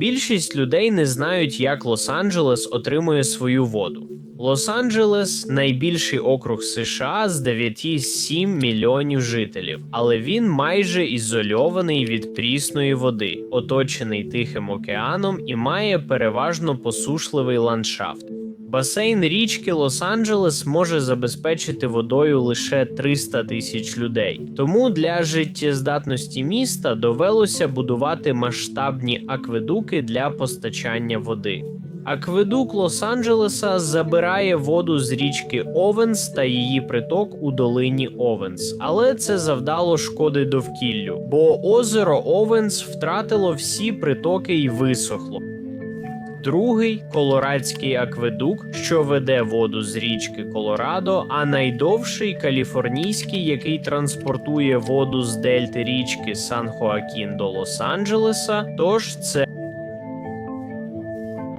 Більшість людей не знають, як Лос-Анджелес отримує свою воду. Лос-Анджелес найбільший округ США з 9,7 мільйонів жителів, але він майже ізольований від прісної води, оточений Тихим океаном і має переважно посушливий ландшафт. Басейн річки Лос-Анджелес може забезпечити водою лише 300 тисяч людей. Тому для життєздатності міста довелося будувати масштабні акведуки для постачання води. Акведук Лос-Анджелеса забирає воду з річки Овенс та її приток у долині Овенс, але це завдало шкоди довкіллю, бо озеро Овенс втратило всі притоки і висохло. Другий колорадський акведук, що веде воду з річки Колорадо, а найдовший каліфорнійський, який транспортує воду з дельти річки Сан-Хоакін до Лос-Анджелеса. Тож це